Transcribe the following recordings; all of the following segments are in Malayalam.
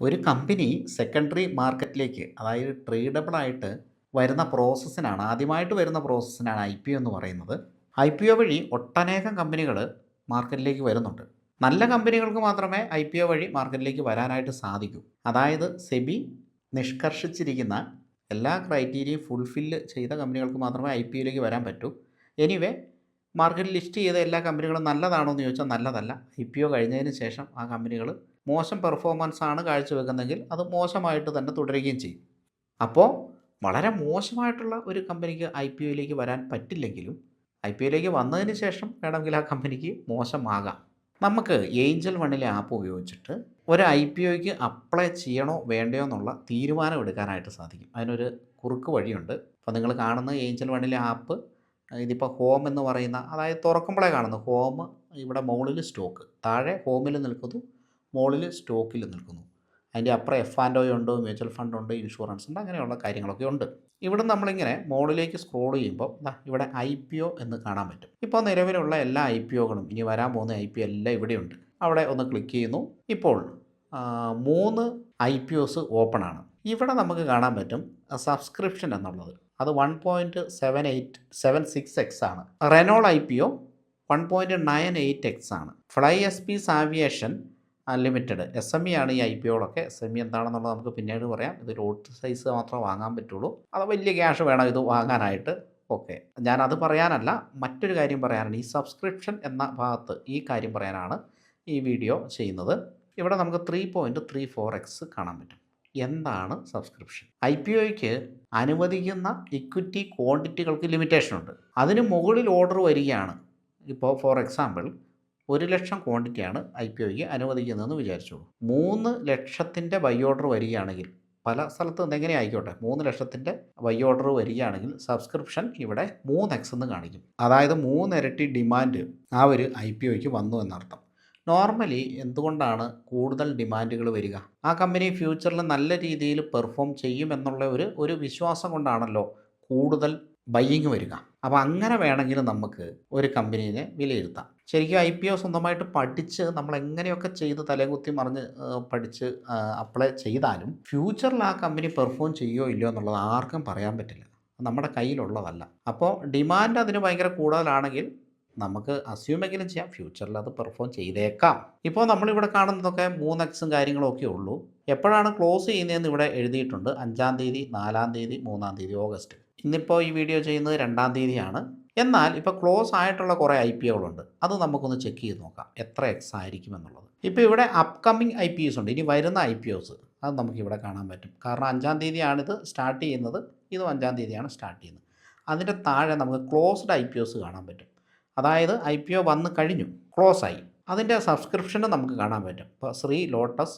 ഒരു കമ്പനി സെക്കൻഡറി മാർക്കറ്റിലേക്ക് അതായത് ട്രേഡബിൾ ആയിട്ട് വരുന്ന പ്രോസസ്സിനാണ് ആദ്യമായിട്ട് വരുന്ന പ്രോസസ്സിനാണ് ഐ പി ഒ എന്ന് പറയുന്നത്. ഐ പി ഒ വഴി ഒട്ടനേകം കമ്പനികൾ മാർക്കറ്റിലേക്ക് വരുന്നുണ്ട്. നല്ല കമ്പനികൾക്ക് മാത്രമേ ഐ പി ഒ വഴി മാർക്കറ്റിലേക്ക് വരാനായിട്ട് സാധിക്കൂ. അതായത് സെബി നിഷ്കർഷിച്ചിരിക്കുന്ന എല്ലാ ക്രൈറ്റീരിയയും ഫുൾഫില്ല് ചെയ്ത കമ്പനികൾക്ക് മാത്രമേ ഐ പി ഒയിലേക്ക് വരാൻ പറ്റൂ. എനിവേ മാർക്കറ്റ് ലിസ്റ്റ് ചെയ്ത എല്ലാ കമ്പനികളും നല്ലതാണോ എന്ന് ചോദിച്ചാൽ നല്ലതല്ല. ഐ പി ഒ കഴിഞ്ഞതിന് ശേഷം ആ കമ്പനികൾ മോശം പെർഫോമൻസ് ആണ് കാഴ്ചവെക്കുന്നതെങ്കിൽ അത് മോശമായിട്ട് തന്നെ തുടരുകയും ചെയ്യും. അപ്പോൾ വളരെ മോശമായിട്ടുള്ള ഒരു കമ്പനിക്ക് ഐ പി ഒയിലേക്ക് വരാൻ പറ്റില്ലെങ്കിലും ഐ പി ഒയിലേക്ക് വന്നതിന് ശേഷം വേണമെങ്കിൽ ആ കമ്പനിക്ക് മോശമാകാം. നമുക്ക് ഏഞ്ചൽ വണ്ണിലെ ആപ്പ് ഉപയോഗിച്ചിട്ട് ഒരു ഐ പി ഒയ്ക്ക് അപ്ലൈ ചെയ്യണോ വേണ്ടയോ എന്നുള്ള തീരുമാനം എടുക്കാനായിട്ട് സാധിക്കും. അതിനൊരു കുറുക്ക് വഴിയുണ്ട്. അപ്പോൾ നിങ്ങൾ കാണുന്ന ഏഞ്ചൽ വണ്ണിലെ ആപ്പ് ഇതിപ്പോൾ ഹോം എന്ന് പറയുന്ന അതായത് തുറക്കുമ്പോഴേ കാണുന്നു ഹോം ഇവിടെ മുകളിൽ സ്റ്റോക്ക് താഴെ ഹോമിൽ നിൽക്കുന്നു. മുകളിൽ സ്റ്റോക്കിൽ നിൽക്കുന്നു. അതിന്റെ അപ്പുറം എഫ് ആൻഡ് ഒ ഉണ്ട് മ്യൂച്വൽ ഫണ്ട് ഉണ്ട് ഇൻഷുറൻസ് ഉണ്ട് അങ്ങനെയുള്ള കാര്യങ്ങളൊക്കെ ഉണ്ട്. ഇവിടെ നമ്മളിങ്ങനെ മുകളിലേക്ക് സ്ക്രോൾ ചെയ്യുമ്പോൾ ഇവിടെ ഐ പി ഒ എന്ന് കാണാൻ പറ്റും. ഇപ്പോൾ നിലവിലുള്ള എല്ലാ ഐ പി ഒകളും ഇനി വരാൻ പോകുന്ന ഐ പി ഒ എല്ലാം ഇവിടെയുണ്ട് അവിടെ ഒന്ന് ക്ലിക്ക് ചെയ്യുന്നു. ഇപ്പോൾ മൂന്ന് ഐ പി ഒസ് ഓപ്പൺ ആണ്. ഇവിടെ നമുക്ക് കാണാൻ പറ്റും സബ്സ്ക്രിപ്ഷൻ എന്നുള്ളത്. അത് one point seven eight seven six X ആണ്. റെനോൾ I P O one point nine eight X ആണ്. Fly S P Aviation Limited S M E ആണ് ഈ ഐ പി ഒകളൊക്കെ. എസ് എം ഇ എന്താണെന്നുള്ളത് നമുക്ക് പിന്നീട് പറയാം. ഇത് ലോട്ട് സൈസ് മാത്രമേ വാങ്ങാൻ പറ്റുള്ളൂ. അത് വലിയ ക്യാഷ് വേണം ഇത് വാങ്ങാനായിട്ട്. ഓക്കെ. ഞാനത് പറയാനല്ല മറ്റൊരു കാര്യം പറയാനാണ് ഈ സബ്സ്ക്രിപ്ഷൻ എന്ന ഭാഗത്ത് ഈ കാര്യം പറയാനാണ് ഈ വീഡിയോ ചെയ്യുന്നത്. ഇവിടെ നമുക്ക് three point three four X കാണാൻ പറ്റും. എന്താണ് സബ്സ്ക്രിപ്ഷൻ? ഐ പി ഒയ്ക്ക് അനുവദിക്കുന്ന ഇക്വിറ്റി ക്വാണ്ടിറ്റികൾക്ക് ലിമിറ്റേഷൻ ഉണ്ട്. അതിന് മുകളിൽ ഓർഡർ വരികയാണ്. ഇപ്പോൾ ഫോർ എക്സാമ്പിൾ ഒരു ലക്ഷം ക്വാണ്ടിറ്റിയാണ് ഐ പി ഒയ്ക്ക് അനുവദിക്കുന്നതെന്ന് വിചാരിച്ചോളൂ. മൂന്ന് ലക്ഷത്തിന്റെ ബൈ ഓർഡർ വരികയാണെങ്കിൽ പല സ്ഥലത്തും എങ്ങനെ ആയിക്കോട്ടെ? മൂന്ന് ലക്ഷത്തിന്റെ ബൈ ഓർഡർ വരികയാണെങ്കിൽ സബ്സ്ക്രിപ്ഷൻ ഇവിടെ മൂന്ന് എക്സ് എന്ന് കാണിക്കും. അതായത് മൂന്നിരട്ടി ഡിമാൻഡ് ആ ഒരു ഐ പി ഒയ്ക്ക് വന്നു എന്നർത്ഥം. നോർമലി എന്തുകൊണ്ടാണ് കൂടുതൽ ഡിമാൻഡുകൾ വരിക? ആ കമ്പനി ഫ്യൂച്ചറിൽ നല്ല രീതിയിൽ പെർഫോം ചെയ്യുമെന്നുള്ള ഒരു ഒരു വിശ്വാസം കൊണ്ടാണല്ലോ കൂടുതൽ ബയ്യിങ് വരിക. അപ്പോൾ അങ്ങനെ വേണമെങ്കിൽ നമുക്ക് ഒരു കമ്പനീനെ വിലയിരുത്താം. ശരിക്കും ഐ പി ഒ സ്വന്തമായിട്ട് പഠിച്ച് നമ്മൾ എങ്ങനെയൊക്കെ ചെയ്ത് തലകുത്തി മറിഞ്ഞ് പഠിച്ച് അപ്ലൈ ചെയ്താലും ഫ്യൂച്ചറിൽ ആ കമ്പനി പെർഫോം ചെയ്യുമോ ഇല്ലയോ എന്നുള്ളത് ആർക്കും പറയാൻ പറ്റില്ല. നമ്മുടെ കയ്യിലുള്ളതല്ല. അപ്പോൾ ഡിമാൻഡ് അതിന് ഭയങ്കര കൂടുതലാണെങ്കിൽ നമുക്ക് അസ്യൂമെങ്കിലും ചെയ്യാം. ഫ്യൂച്ചറിൽ അത് പെർഫോം ചെയ്തേക്കാം. ഇപ്പോൾ നമ്മളിവിടെ കാണുന്നതൊക്കെ മൂന്ന് എക്സും കാര്യങ്ങളൊക്കെ ഉള്ളൂ. എപ്പോഴാണ് ക്ലോസ് ചെയ്യുന്നതെന്ന് ഇവിടെ എഴുതിയിട്ടുണ്ട്. അഞ്ചാം തീയതി നാലാം തീയതി മൂന്നാം തീയതി ഓഗസ്റ്റ്. ഇന്നിപ്പോൾ ഈ വീഡിയോ ചെയ്യുന്നത് രണ്ടാം തീയതിയാണ്. എന്നാൽ ഇപ്പോൾ ക്ലോസ് ആയിട്ടുള്ള കുറേ ഐ പി ഒകളുണ്ട് അത് നമുക്കൊന്ന് ചെക്ക് ചെയ്ത് നോക്കാം. എത്ര എക്സ് ആയിരിക്കും എന്നുള്ളത്. ഇപ്പോൾ ഇവിടെ അപ്കമ്മിങ് ഐ പി എസ് ഉണ്ട്. ഇനി വരുന്ന ഐ പി ഒസ് അത് നമുക്കിവിടെ കാണാൻ പറ്റും. കാരണം അഞ്ചാം തീയതിയാണിത് സ്റ്റാർട്ട് ചെയ്യുന്നത്. ഇതും അഞ്ചാം തീയതിയാണ് സ്റ്റാർട്ട് ചെയ്യുന്നത്. അതിന്റെ താഴെ നമുക്ക് ക്ലോസ്ഡ് ഐ പി ഒസ് കാണാൻ പറ്റും. അതായത് ഐ പി ഒ വന്ന് കഴിഞ്ഞു. ക്ലോസ് ആയി. അതിന്റെ സബ്സ്ക്രിപ്ഷന് നമുക്ക് കാണാൻ പറ്റും. ഇപ്പോൾ Shree Lotus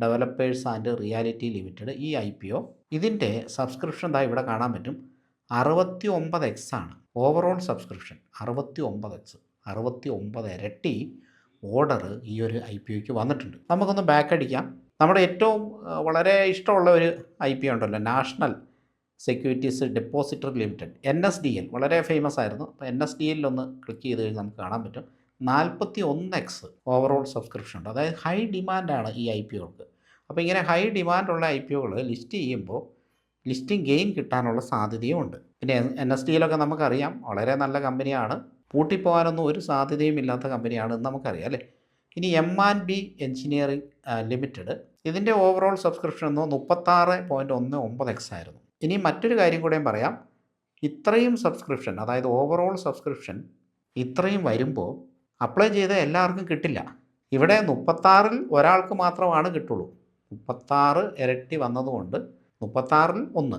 Developers and Reality Limited ഈ ഐ പി ഒ ഇതിന്റെ സബ്സ്ക്രിപ്ഷൻ എന്താ ഇവിടെ കാണാൻ പറ്റും. അറുപത്തി ഒമ്പത് എക്സ് ആണ്. ഓവറോൾ സബ്സ്ക്രിപ്ഷൻ അറുപത്തി ഒമ്പത് എക്സ് അറുപത്തി ഒമ്പത് ഇരട്ടി ഓർഡർ ഈ ഒരു ഐ പി ഒക്ക് വന്നിട്ടുണ്ട്. നമുക്കൊന്ന് ബാക്ക് അടിക്കാം. നമ്മുടെ ഏറ്റവും വളരെ ഇഷ്ടമുള്ള ഒരു ഐ പി ഉണ്ടല്ലോ National Securities Depository Limited N S D L വളരെ ഫേമസ് ആയിരുന്നു. അപ്പോൾ എൻ എസ് ഡി എല്ലിലൊന്ന് ക്ലിക്ക് ചെയ്ത് കഴിഞ്ഞാൽ നമുക്ക് കാണാൻ പറ്റും. നാൽപ്പത്തി ഒന്ന് എക്സ് ഓവറോൾ സബ്സ്ക്രിപ്ഷൻ ഉണ്ട്. അതായത് ഹൈ ഡിമാൻഡാണ് ഈ ഐ പി ഒക്ക് അപ്പോൾ ഇങ്ങനെ ഹൈ ഡിമാൻഡുള്ള ഐ പി ഒകൾ ലിസ്റ്റ് ചെയ്യുമ്പോൾ ലിസ്റ്റിംഗ് ഗെയിൻ കിട്ടാനുള്ള സാധ്യതയും ഉണ്ട്. പിന്നെ എൻ എസ് ഡിയിലൊക്കെ നമുക്കറിയാം വളരെ നല്ല കമ്പനിയാണ്. പൂട്ടിപ്പോകാനൊന്നും ഒരു സാധ്യതയും ഇല്ലാത്ത കമ്പനിയാണ് എന്ന് നമുക്കറിയാം അല്ലേ? ഇനി M and B Engineering Limited ഇതിന്റെ ഓവറോൾ സബ്സ്ക്രിപ്ഷൻ എന്നോ മുപ്പത്താറ് പോയിന്റ് ഒന്ന് ഒമ്പത് എക്സ് ആയിരുന്നു. ഇനി മറ്റൊരു കാര്യം കൂടെയും പറയാം. ഇത്രയും സബ്സ്ക്രിപ്ഷൻ അതായത് ഓവറോൾ സബ്സ്ക്രിപ്ഷൻ ഇത്രയും വരുമ്പോൾ അപ്ലൈ ചെയ്ത എല്ലാവർക്കും കിട്ടില്ല. ഇവിടെ മുപ്പത്താറിൽ ഒരാൾക്ക് മാത്രമാണ് കിട്ടുള്ളൂ. മുപ്പത്താറ് ഇരട്ടി വന്നതുകൊണ്ട് മുപ്പത്താറിൽ ഒന്ന്.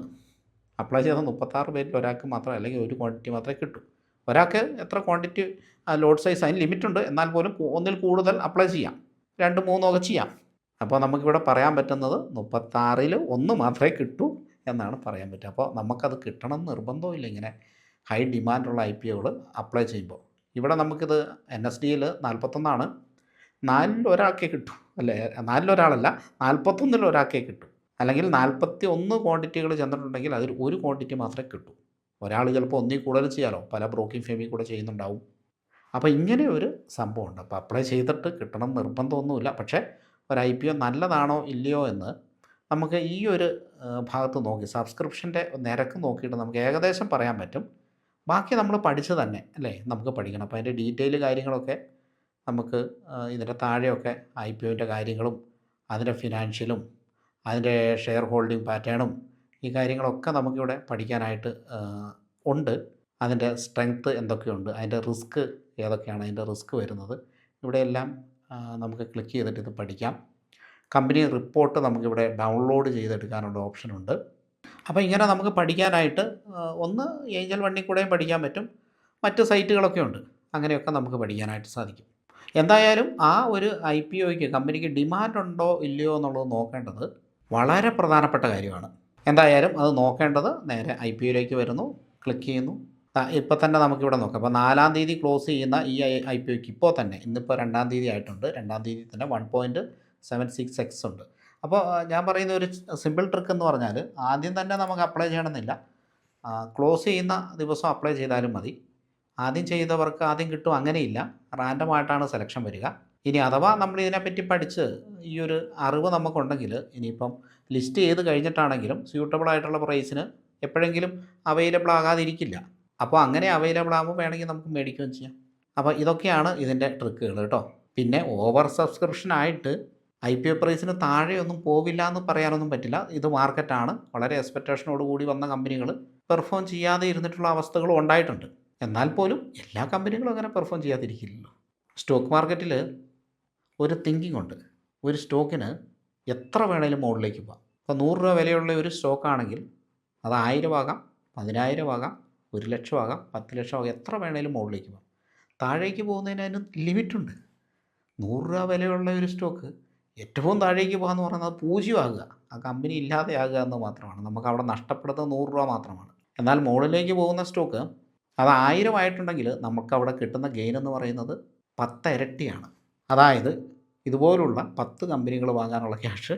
അപ്ലൈ ചെയ്ത മുപ്പത്താറ് പേരിൽ ഒരാൾക്ക് മാത്രം അല്ലെങ്കിൽ ഒരു ക്വാണ്ടിറ്റി മാത്രമേ കിട്ടൂ. ഒരാൾക്ക് എത്ര ക്വാണ്ടിറ്റി ലോഡ് സൈസ് അതിന് ലിമിറ്റുണ്ട് എന്നാൽ പോലും ഒന്നിൽ കൂടുതൽ അപ്ലൈ ചെയ്യാം. രണ്ട് മൂന്നോ ഒക്കെ ചെയ്യാം. അപ്പോൾ നമുക്കിവിടെ പറയാൻ പറ്റുന്നത് മുപ്പത്താറിൽ ഒന്ന് മാത്രമേ കിട്ടൂ എന്നാണ് പറയാൻ പറ്റുക. അപ്പോൾ നമുക്കത് കിട്ടണം നിർബന്ധമില്ല ഇങ്ങനെ ഹൈ ഡിമാൻഡുള്ള ഐ പി ഒകൾ അപ്ലൈ ചെയ്യുമ്പോൾ. ഇവിടെ നമുക്കിത് എൻ എസ് ഡിയിൽ നാൽപ്പത്തൊന്നാണ് നാലിൽ ഒരാൾക്കേ കിട്ടൂ. അല്ലേ? നാലിലൊരാളല്ല നാൽപ്പത്തൊന്നിൽ ഒരാൾക്കേ കിട്ടൂ. അല്ലെങ്കിൽ നാൽപ്പത്തി ഒന്ന് ക്വാണ്ടിറ്റികൾ ചെന്നിട്ടുണ്ടെങ്കിൽ അതിൽ ഒരു ക്വാണ്ടിറ്റി മാത്രമേ കിട്ടൂ. ഒരാൾ ചിലപ്പോൾ ഒന്നിൽ കൂടുതൽ ചെയ്യാലോ. പല ബ്രോക്കിംഗ് ഫേമിൽ കൂടെ ചെയ്യുന്നുണ്ടാവും. അപ്പോൾ ഇങ്ങനെ ഒരു സംഭവമുണ്ട്. അപ്പോൾ അപ്ലൈ ചെയ്തിട്ട് കിട്ടണം നിർബന്ധമൊന്നുമില്ല. പക്ഷേ ഒരു ഐ പി ഒ നല്ലതാണോ ഇല്ലയോ എന്ന് നമുക്ക് ഈ ഒരു ഭാഗത്ത് നോക്കി. സബ്സ്ക്രിപ്ഷന്റെ നിരക്ക് നോക്കിയിട്ട് നമുക്ക് ഏകദേശം പറയാൻ പറ്റും. ബാക്കി നമ്മൾ പഠിച്ച് തന്നെ അല്ലേ? നമുക്ക് പഠിക്കണം. അപ്പോൾ അതിന്റെ ഡീറ്റെയിൽ കാര്യങ്ങളൊക്കെ നമുക്ക് ഇതിന്റെ താഴെയൊക്കെ ഐ പി ഒന്റെ കാര്യങ്ങളും അതിന്റെ ഫിനാൻഷ്യലും അതിന്റെ ഷെയർ ഹോൾഡിംഗ് പാറ്റേണും ഈ കാര്യങ്ങളൊക്കെ നമുക്കിവിടെ പഠിക്കാനായിട്ട് ഉണ്ട്. അതിന്റെ സ്ട്രെങ്ത്ത് എന്തൊക്കെയുണ്ട് അതിന്റെ റിസ്ക് ഏതൊക്കെയാണ് അതിന്റെ റിസ്ക് വരുന്നത്. ഇവിടെയെല്ലാം നമുക്ക് ക്ലിക്ക് ചെയ്തിട്ട് ഇത് പഠിക്കാം. കമ്പനി റിപ്പോർട്ട് നമുക്കിവിടെ ഡൗൺലോഡ് ചെയ്തെടുക്കാനുള്ള ഓപ്ഷനുണ്ട് അപ്പോൾ ഇങ്ങനെ നമുക്ക് പഠിക്കാനായിട്ട് ഒന്ന് ഏഞ്ചൽ വണ്ണി കൂടെയും പഠിക്കാൻ പറ്റും. മറ്റ് സൈറ്റുകളൊക്കെ ഉണ്ട്. അങ്ങനെയൊക്കെ നമുക്ക് പഠിക്കാനായിട്ട് സാധിക്കും. എന്തായാലും ആ ഒരു ഐ പി ഒയ്ക്ക് കമ്പനിക്ക് ഡിമാൻഡ് ഉണ്ടോ ഇല്ലയോ എന്നുള്ളത് നോക്കേണ്ടത് വളരെ പ്രധാനപ്പെട്ട കാര്യമാണ്. എന്തായാലും അത് നോക്കേണ്ടത് നേരെ ഐ പി ഒയിലേക്ക് വരുന്നു. ക്ലിക്ക് ചെയ്യുന്നു. ഇപ്പോൾ തന്നെ നമുക്കിവിടെ നോക്കാം. അപ്പോൾ നാലാം തീയതി ക്ലോസ് ചെയ്യുന്ന ഈ ഐ പി ഒക്ക് ഇപ്പോൾ തന്നെ ഇന്നിപ്പോൾ രണ്ടാം തീയതി ആയിട്ടുണ്ട്. രണ്ടാം തീയതി തന്നെ one point seven six X ഉണ്ട്. അപ്പോൾ ഞാൻ പറയുന്ന ഒരു സിമ്പിൾ ട്രിക്ക് എന്ന് പറഞ്ഞാൽ ആദ്യം തന്നെ നമുക്ക് അപ്ലൈ ചെയ്യണമെന്നില്ല. ക്ലോസ് ചെയ്യുന്ന ദിവസം അപ്ലൈ ചെയ്താലും മതി. ആദ്യം ചെയ്തവർക്ക് ആദ്യം കിട്ടും അങ്ങനെയില്ല. റാൻഡമായിട്ടാണ് സെലക്ഷൻ വരിക. ഇനി അഥവാ നമ്മൾ ഇതിനെപ്പറ്റി പഠിച്ച് ഈ ഒരു അറിവ് നമുക്കുണ്ടെങ്കിൽ ഇനിയിപ്പം ലിസ്റ്റ് ചെയ്ത് കഴിഞ്ഞിട്ടാണെങ്കിലും സ്യൂട്ടബിൾ ആയിട്ടുള്ള പ്രൈസിന് എപ്പോഴെങ്കിലും അവൈലബിൾ ആകാതിരിക്കില്ല. അപ്പോൾ അങ്ങനെ അവൈലബിൾ ആകുമ്പോൾ വേണമെങ്കിൽ നമുക്ക് മേടിക്കുകയും ചെയ്യാം. അപ്പോൾ ഇതൊക്കെയാണ് ഇതിന്റെ ട്രിക്കുകൾ കേട്ടോ. പിന്നെ ഓവർ സബ്സ്ക്രിപ്ഷൻ ആയിട്ട് ഐ പി ഒ പ്രൈസിന് താഴെയൊന്നും പോവില്ല എന്ന് പറയാനൊന്നും പറ്റില്ല. ഇത് മാർക്കറ്റാണ് വളരെ എക്സ്പെക്റ്റേഷനോട് കൂടി വന്ന കമ്പനികൾ പെർഫോം ചെയ്യാതെ ഇരുന്നിട്ടുള്ള അവസ്ഥകളും ഉണ്ടായിട്ടുണ്ട്. എന്നാൽ പോലും എല്ലാ കമ്പനികളും അങ്ങനെ പെർഫോം ചെയ്യാതിരിക്കില്ലല്ലോ. സ്റ്റോക്ക് മാർക്കറ്റിൽ ഒരു തിങ്കിങ് ഉണ്ട്. ഒരു സ്റ്റോക്കിന് എത്ര വേണേലും മുകളിലേക്ക് പോകാം. ഇപ്പോൾ നൂറ് രൂപ വിലയുള്ള ഒരു സ്റ്റോക്കാണെങ്കിൽ അത് ആയിരം ആകാം പതിനായിരം ആകാം ഒരു ലക്ഷം ആകാം പത്ത് ലക്ഷം ആകാം എത്ര വേണേലും മുകളിലേക്ക് പോകാം. താഴേക്ക് പോകുന്നതിന് അതിന് ലിമിറ്റുണ്ട് നൂറ് രൂപ വിലയുള്ള ഒരു സ്റ്റോക്ക് ഏറ്റവും താഴേക്ക് പോകാന്ന് പറയുന്നത് പൂജ്യമാകുക. ആ കമ്പനി ഇല്ലാതെയാകുക എന്ന് മാത്രമാണ്. നമുക്ക് അവിടെ നഷ്ടപ്പെടുന്നത് നൂറ് രൂപ മാത്രമാണ്. എന്നാൽ മുകളിലേക്ക് പോകുന്ന സ്റ്റോക്ക് അത് ആയിരം ആയിട്ടുണ്ടെങ്കിൽ നമുക്ക് അവിടെ കിട്ടുന്ന ഗെയിൻ എന്ന് പറയുന്നത് പത്തരട്ടിയാണ് അതായത് ഇതുപോലുള്ള പത്ത് കമ്പനികൾ വാങ്ങാനുള്ള ക്യാഷ്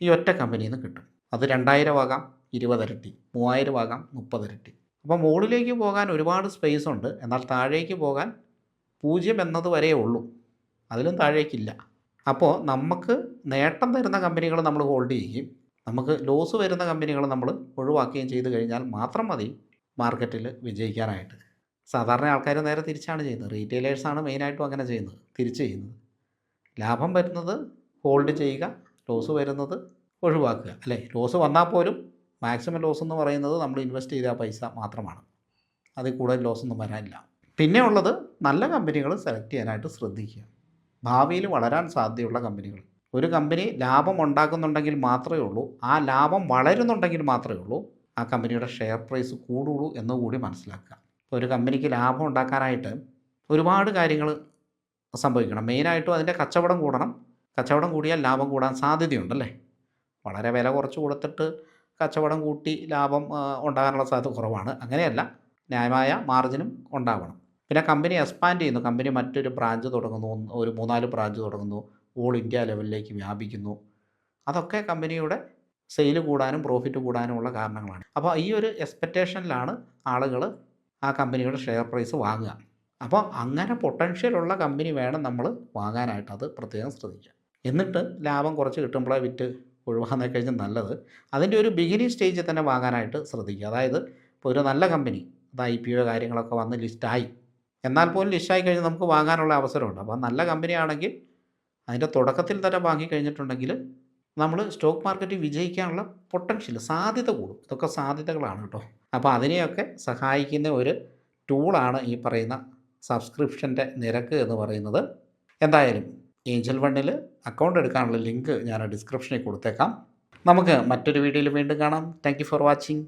ഈ ഒറ്റ കമ്പനിയിൽ നിന്ന് കിട്ടും. അത് രണ്ടായിരം ആകാം ഇരുപതിരട്ടി മൂവായിരം ആകാം മുപ്പതിരട്ടി അപ്പോൾ മുകളിലേക്ക് പോകാൻ ഒരുപാട് സ്പേസ് ഉണ്ട്. എന്നാൽ താഴേക്ക് പോകാൻ പൂജ്യം എന്നത് വരേ ഉള്ളൂ. അതിലും താഴേക്കില്ല. അപ്പോൾ നമുക്ക് നേട്ടം തരുന്ന കമ്പനികൾ നമ്മൾ ഹോൾഡ് ചെയ്യുകയും നമുക്ക് ലോസ് വരുന്ന കമ്പനികൾ നമ്മൾ ഒഴിവാക്കുകയും ചെയ്തു കഴിഞ്ഞാൽ മാത്രം മതി മാർക്കറ്റിൽ വിജയിക്കാനായിട്ട്. സാധാരണ ആൾക്കാർ നേരെ തിരിച്ചാണ് ചെയ്യുന്നത്. റീറ്റെയിലേഴ്സാണ് മെയിനായിട്ടും അങ്ങനെ ചെയ്യുന്നത്. തിരിച്ച് ചെയ്യുന്നത്. ലാഭം വരുന്നത് ഹോൾഡ് ചെയ്യുക ലോസ് വരുന്നത് ഒഴിവാക്കുക. അല്ലേ? ലോസ് വന്നാൽ പോലും മാക്സിമം ലോസ് എന്ന് പറയുന്നത് നമ്മൾ ഇൻവെസ്റ്റ് ചെയ്ത പൈസ മാത്രമാണ്. അതിൽ കൂടുതൽ ലോസ് ഒന്നും വരാനില്ല. പിന്നെ ഉള്ളത് നല്ല കമ്പനികൾ സെലക്ട് ചെയ്യാനായിട്ട് ശ്രദ്ധിക്കുക. ഭാവിയിൽ വളരാൻ സാധ്യതയുള്ള കമ്പനികൾ. ഒരു കമ്പനി ലാഭം ഉണ്ടാക്കുന്നുണ്ടെങ്കിൽ മാത്രമേ ഉള്ളൂ ആ ലാഭം വളരുന്നുണ്ടെങ്കിൽ മാത്രമേ ഉള്ളൂ ആ കമ്പനിയുടെ ഷെയർ പ്രൈസ് കൂടുള്ളൂ എന്നുകൂടി മനസ്സിലാക്കുക. ഒരു കമ്പനിക്ക് ലാഭം ഉണ്ടാക്കാനായിട്ട് ഒരുപാട് കാര്യങ്ങൾ സംഭവിക്കണം. മെയിനായിട്ടും അതിന്റെ കച്ചവടം കൂടണം. കച്ചവടം കൂടിയാൽ ലാഭം കൂടാൻ സാധ്യതയുണ്ടല്ലേ? വളരെ വില കുറച്ച് കൊടുത്തിട്ട് കച്ചവടം കൂട്ടി ലാഭം ഉണ്ടാകാനുള്ള സാധ്യത കുറവാണ്. അങ്ങനെയല്ല ന്യായമായ മാർജിനും ഉണ്ടാവണം. പിന്നെ കമ്പനി എക്സ്പാൻഡ് ചെയ്യുന്നു. കമ്പനി മറ്റൊരു ബ്രാഞ്ച് തുടങ്ങുന്നു. ഒരു മൂന്നാൽ ബ്രാഞ്ച് തുടങ്ങുന്നു. ഓൾ ഇന്ത്യ ലെവലിലേക്ക് വ്യാപിക്കുന്നു. അതൊക്കെ കമ്പനിയുടെ സെയിൽ കൂടാനും പ്രോഫിറ്റ് കൂടാനുമുള്ള കാരണങ്ങളാണ്. അപ്പോൾ ഈ ഒരു എക്സ്പെക്റ്റേഷനിലാണ് ആളുകൾ ആ കമ്പനിയുടെ ഷെയർ പ്രൈസ് വാങ്ങുക. അപ്പോൾ അങ്ങനെ പൊട്ടൻഷ്യലുള്ള കമ്പനി വേണം നമ്മൾ വാങ്ങാനായിട്ട്. അത് പ്രത്യേകം ശ്രദ്ധിക്കുക. എന്നിട്ട് ലാഭം കുറച്ച് കിട്ടുമ്പോഴേ വിറ്റ് ഒഴിവാകുന്ന കഴിഞ്ഞാൽ നല്ലത്. അതിന്റെ ഒരു ബിഗിനിങ് സ്റ്റേജിൽ തന്നെ വാങ്ങാനായിട്ട് ശ്രദ്ധിക്കുക. അതായത് ഇപ്പോൾ ഒരു നല്ല കമ്പനി അത് ഐ പി ഒ കാര്യങ്ങളൊക്കെ വന്ന് ലിസ്റ്റായി എന്നാൽ പോലും ലിസ്റ്റായി കഴിഞ്ഞാൽ നമുക്ക് വാങ്ങാനുള്ള അവസരമുണ്ട്. അപ്പോൾ നല്ല കമ്പനി ആണെങ്കിൽ അതിന്റെ തുടക്കത്തിൽ തന്നെ വാങ്ങിക്കഴിഞ്ഞിട്ടുണ്ടെങ്കിൽ നമ്മൾ സ്റ്റോക്ക് മാർക്കറ്റ് വിജയിക്കാനുള്ള പൊട്ടൻഷ്യൽ സാധ്യത കൂടും. ഇതൊക്കെ സാധ്യതകളാണ് കേട്ടോ. അപ്പോൾ അതിനെയൊക്കെ സഹായിക്കുന്ന ഒരു ടൂളാണ് ഈ പറയുന്ന സബ്സ്ക്രിപ്ഷന്റെ നിരക്ക് എന്ന് പറയുന്നത് എന്തായാലും ഏഞ്ചൽ വണ്ണിൽ അക്കൗണ്ട് എടുക്കാനുള്ള ലിങ്ക് ഞാൻ ഡിസ്ക്രിപ്ഷനിൽ കൊടുത്തേക്കാം. നമുക്ക് മറ്റൊരു വീഡിയോയിൽ വീണ്ടും കാണാം. Thank for watching